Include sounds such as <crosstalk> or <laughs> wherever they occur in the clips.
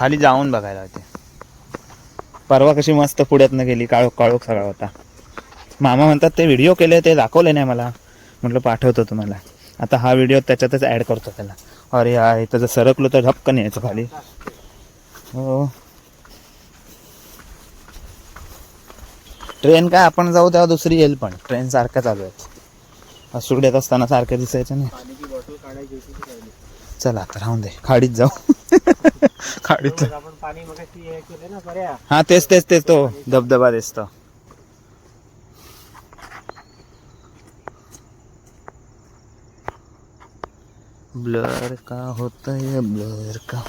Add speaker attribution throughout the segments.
Speaker 1: खाली जाऊन बघायला होते. परवा कशी मस्त पुढ्यातनं गेली काळोख काळोख सगळा होता. मामा म्हणतात ते व्हिडिओ केले ते दाखवले नाही मला. म्हटलं पाठवतो तुम्हाला. आता हा व्हिडिओ त्याच्यातच ॲड करतो त्याला. अरे हा इथं जर सरकलो तर झपकन यायचं खाली. हो. ट्रेन काय आपण जाऊ तेव्हा दुसरी येईल पण. ट्रेन सारखं चालू सुट सुगड्यात असताना सारखं दिसायचं नाही. चला आता राहून दे. खाडीत जाऊ. <laughs> खाडीत.
Speaker 2: आपण पाणी हे केले ना पर्या
Speaker 1: हा तेच तेच तेच तो धबधबा दिसतो. ब्लर का होता है ब्लर का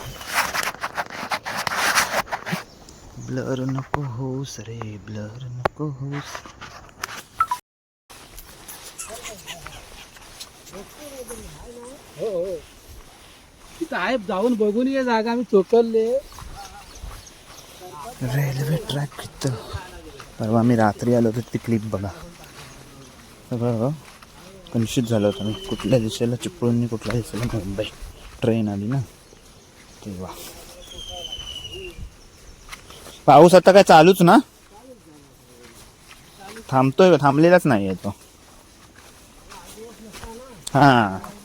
Speaker 1: ब्लर नको होऊस रे ब्लर नको होऊस.
Speaker 2: हो हो. साहेब जाऊन बघून ये जागा आम्ही चोकलले.
Speaker 1: रेल्वे ट्रॅक किती परवा मी रात्री आलो तर ती क्लिप बघा. सगळं कन्फ्यूज झालं होतं मी कुठल्या दिशेला चिपळून कुठल्या दिशेला मुंबई. ट्रेन आली ना. तेव्हा. पाऊस आता काय चालूच ना? थांबतोय थांबलेलाच नाही आहे तो. हां.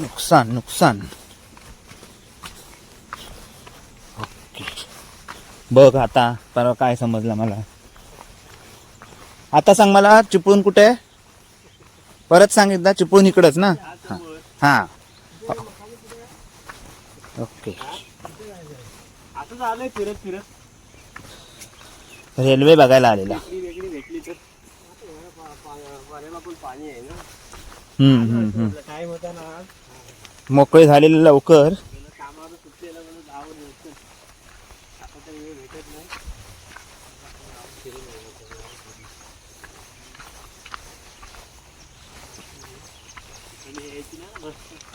Speaker 1: नुकसान नुकसान. ओके. बघ आता परवा काय समजलं मला. आता सांग मला चिपळूण कुठे आहे? परत सांग एकदा चिपळूण इकडंच ना? हा. हा. ओके. रेल्वे बघायला आलेला. हम्म, हम्म, हम्म. मोकळे झालेले लवकर.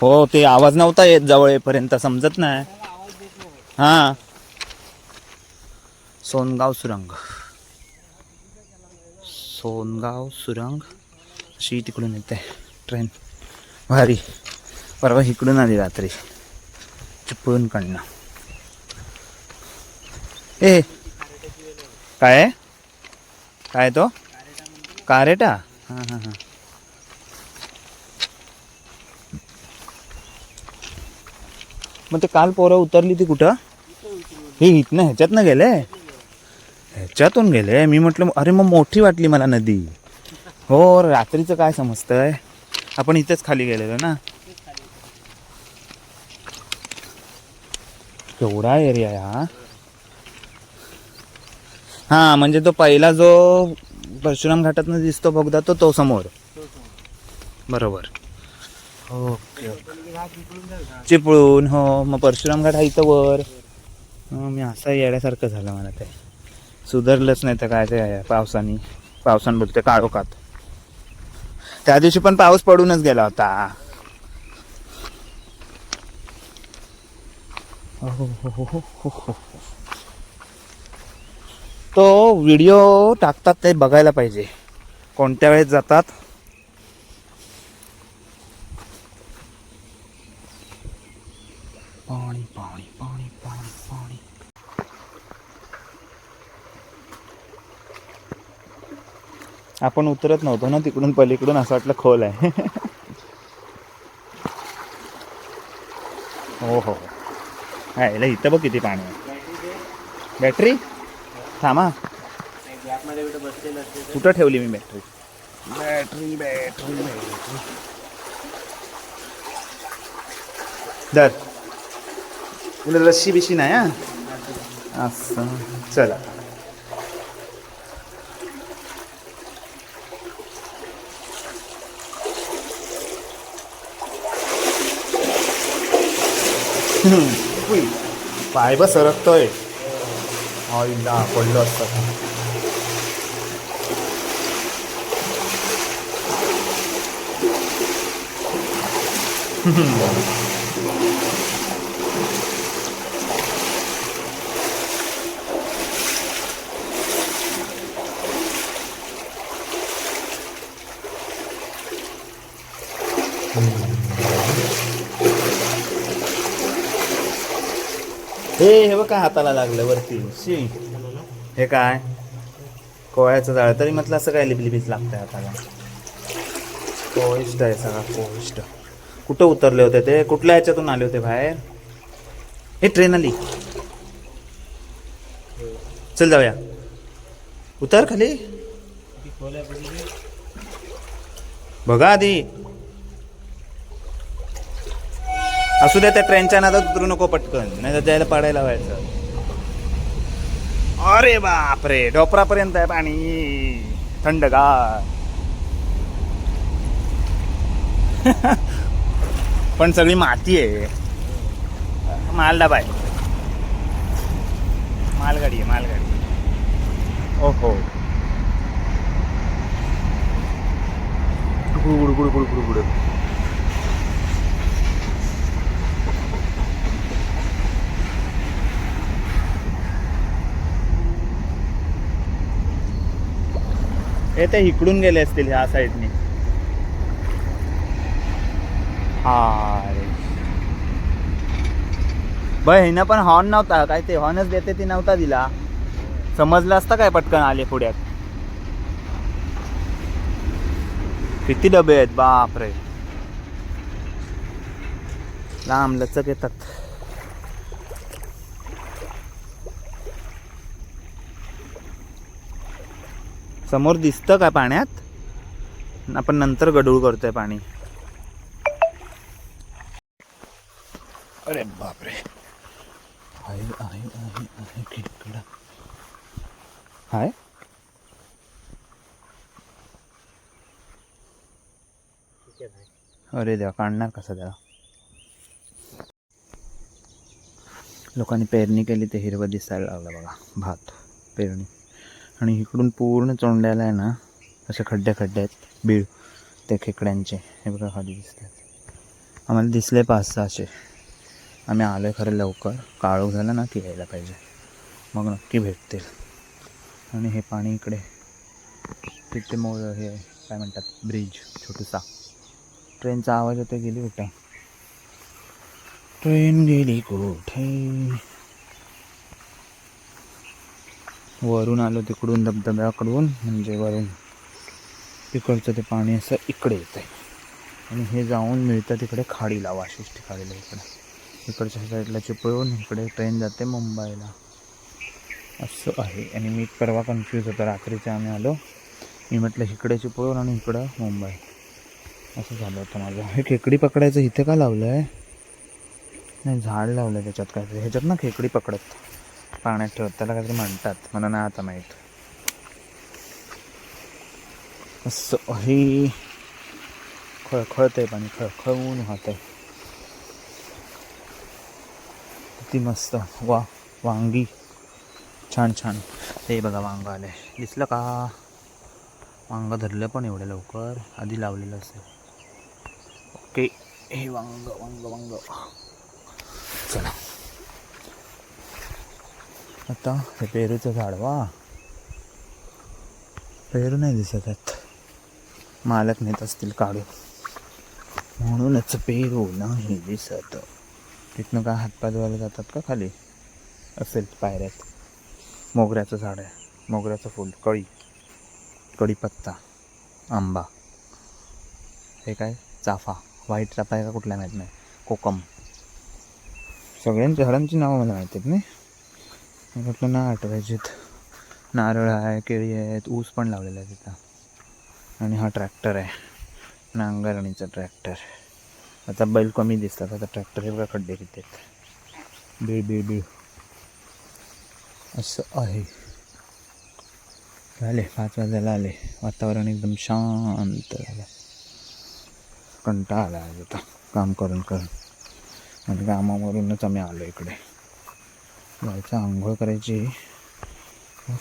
Speaker 1: हो ते आवाज नव्हता येत जवळ येपर्यंत समजत नाही. हा. सोनगाव सुरंग. सोनगाव सुरंग. अशी तिकडून येते ट्रेन भारी. परवा इकडून आली रात्री. चिपळूणकडनं ए काय आहे? काय तो? कारेटा? हां हां हां. मग ते काल पोरं उतरली ती कुठं? हे इथनं ह्याच्यातनं गेले? ह्याच्यातून गेले? मी म्हटलं अरे मग मोठी वाटली मला नदी. हो रात्रीचं काय समजतंय? आपण इथेच खाली गेलेलो ना. केवढा एरिया आहे हा. हा म्हणजे तो पहिला जो परशुराम घाटातनं दिसतो बघदा तो तो समोर. बरोबर. Okay okay. चिपळूण हो मग परशुराम घाट हा इथं वर. मी असा येण्यासारखं झालं मला ते. सुधारलंच नाही तर काय ते पावसाने. पावसानं बोलते काळोखात. त्या दिवशी पण पाऊस पडूनच गेला होता हो, हो, हो, हो, हो, हो. तो व्हिडिओ टाकतात ते बघायला पाहिजे. कोणत्या वेळेस जातात? पाणी पाणी पाणी पाणी पाणी. आपण उतरत नव्हतो ना तिकडून पलीकडून असं वाटलं खोल आहे. <laughs> हो हो, हो. हा याला इथं बघ किती पाणी आहे बॅटरी थांबा
Speaker 2: गॅपमध्ये कुठे बसलेलं असते
Speaker 1: कुठं ठेवली मी बॅटरी बॅटरी बॅटरी बॅटरी दर तुला रस्सी बिशी नाही हा असं चला हम्म. उई, पाय बस सरकतोय ऑइला पडलो असतं हे काय हाताला लागलं वरती? शी. हे काय? कोळ्याचं जाळ. तरी म्हटलं असं काय लिपलिपीच लागतंय हाताला. कोळिष्ट आहे सगळा कोळिष्ट कुठं उतरले होते ते? कुठल्या ह्याच्यातून आले होते बाहेर? हे ट्रेन आली. चल जाऊया. उतर खाली. बघा आधी. असू दे त्या ट्रेनच्या नादात उतरू नको पटकन नाही तर जायला पडायला व्हायचं अरे बापरे डोपरापर्यंत आहे पाणी. थंडगार. <laughs> पण सगळी माती आहे. मालदा आहे मालगाडी आहे मालगाडी. ओहो. गुडगुड गुडगुड गुडगुड. हे ते इकडून गेले असतील ह्या साईडनी. अरे. बर हिनं पण हॉर्न नव्हता काय ते हॉर्नच देते ती नव्हता दिला. समजलं असतं काय पटकन आले पुढ्यात? किती डबे आहेत बापरे. लांब लचक येतात. समोर दिसतं का पाण्यात? आपण नंतर गडूळ करतोय पाणी. अरे बापरे. आहे आहे आहे आहे खेकडा. हाय. अरे देवा काढणार कसा त्याला? लोकांनी पेरणी केली ते हिरवं दिसायला लागलं बघा भात पेरणी. आणि इकडून पूर्ण चोंड्याला आहे ना असे खड्डे खड्डे आहेत बीळ त्या खेकड्यांचे. हे बघा खाली दिसतात. आम्हाला दिसले पाच सहाशे. आम्ही आलो आहे खरं लवकर. काळोख झाला ना की यायला पाहिजे. मग नक्की भेटतील. आणि हे पाणी इकडे. तिथे मोळ हे काय म्हणतात? ब्रिज छोटूसा. ट्रेनचा आवाज होता गेली कुठं? ट्रेन गेली कुठे? वरून आलो तिकडून धबधब्याकडून म्हणजे वरून. तिकडचं ते पाणी असं इकडे येतं आहे आणि हे जाऊन मिळतं तिकडे खाडीला वाशिष्ठी खाडीला इकडे. इकडच्या साईडला चिपळून इकडे ट्रेन जाते मुंबईला. असं आहे. आणि मी परवा कन्फ्यूज होतो. रात्रीचे आम्ही आलो. मी म्हटलं इकडे चिपळून आणि इकडं मुंबई. असं झालं होतं माझं. हे खेकडी पकडायचं इथे का लावलं आहे नाही झाड लावलं आहे त्याच्यात काहीतरी. ह्याच्यात ना खेकडी पकडत पाण्यात ठेवत त्याला काहीतरी म्हणतात. मला नाही आता माहीत. असं हे खळखळत आहे पाणी खळखळून वाहत आहे किती मस्त. वा वांगी. छान छान. ते बघा वांग आले दिसलं का? वांग धरलं पण एवढ्या लवकर. आधी लावलेलं असेल. ओके. हे वांग वांग वांग. चला. आता हे पेरूचं झाड वा. पेरू नाही दिसत आहेत. मालक नेत असतील काढून. म्हणूनच पेरू नाही दिसत. तिथनं काय हातपाय धुवायला जातात का खाली? असेल पायऱ्यात. मोगऱ्याचं झाड आहे. मोगऱ्याचं फूल कळी. कढीपत्ता आंबा. हे काय? चाफा. व्हाईट चाफा आहे का कुठला माहीत नाही. कोकम. सगळ्यांच्या झाडांची नावं मला माहिती आहेत नाही? म्हटलं ना आठवायचेत नारळ आहे केळी आहेत ऊस पण लावलेला आहे तिथं. आणि हा ट्रॅक्टर आहे. नांगरणीचा ट्रॅक्टर. आता बैल कमी दिसतात. आता ट्रॅक्टर हे बघा खड्डे किती आहेत. बीळ बीळ बीळ असं आहे. झाले. पाच वाजायला आले. वातावरण एकदम शांत झालं. कंटाळा आला आज आता. काम करून करून. आणि कामावरूनच आम्ही आलो इकडे. जायचं आंघोळ करायची.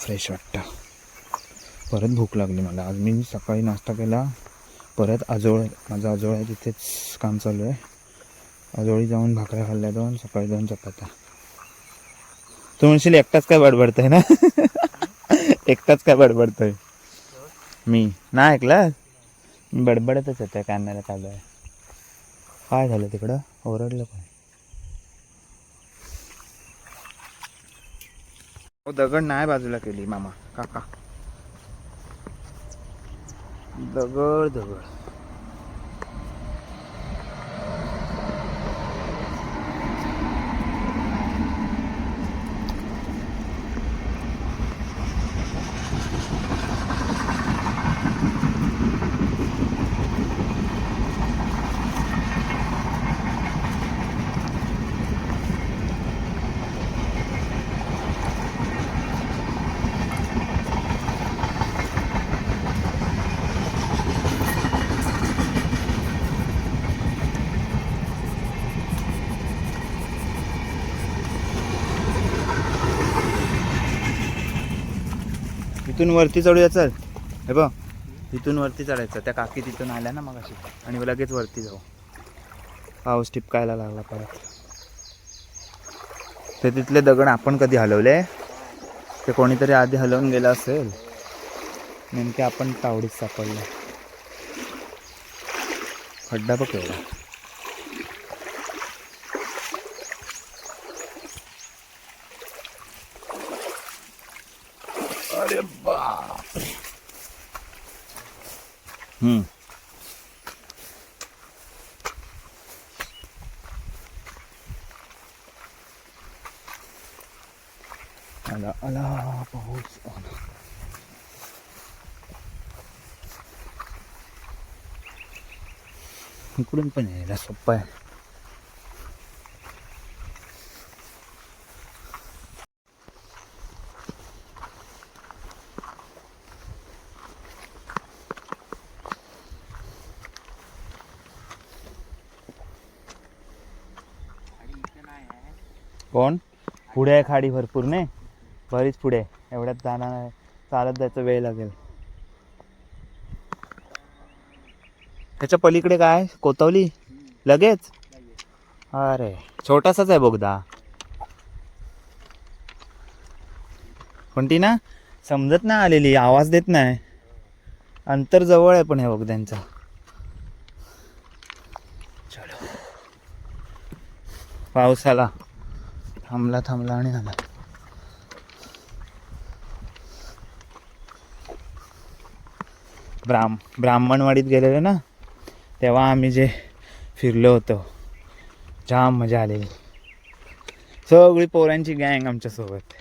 Speaker 1: फ्रेश वाटतं. परत भूक लागली मला. आज मी सकाळी नाश्ता केला. परत आजोळ माझा आजोळ आहे तिथेच काम चालू आहे. आजोळी जाऊन भाकऱ्या खाल्ल्या दोन सकाळी दोन चपात्या. तू म्हणशील एकटाच काय बडबडतोय ना? <laughs> एकटाच काय बडबडतोय? मी. ना ऐकलं? मी बडबडतच होतं कानाला चालू आहे. काय झालं तिकडं? ओरडलं पण हो दगड नाही बाजूला केली मामा. काका. दगड दगड. इथून वरती चढूया चल. हे बघ इथून वरती चढायचं. त्या काकी तिथून आल्या ना मग अशी आणि लगेच वरती जाऊ. पाऊस टिपकायला लागला परत. ते तिथले दगड आपण कधी हलवले? ते कोणीतरी आधी हलवून गेलं असेल. नेमके आपण तावडीत सापडलं. खड्डा बघ एवढा. अरे बाप हम्म आला आला पाऊस आला इकडून पण यायला सोप्पा आहे कोण पुढे आहे खाडी भरपूर नाही? बरीच पुढे आहे. एवढ्यात जाणार आहे. चालत जायचा वेळ लागेल. त्याच्या पलीकडे काय कोतवली? लगेच? अरे छोटासाच आहे बोगदा. पण ती ना समजत नाही आलेली आवाज देत नाही. अंतर जवळ आहे पण हे बोगद्यांचा. चलो. पाऊस आला. थांबला थांबला आणि झाला. ब्राह्म ब्राह्मणवाडीत गेलेलो ना तेव्हा आम्ही जे फिरलो होतो जाम मजा आलेली. सगळी पोरांची गँग आमच्यासोबत.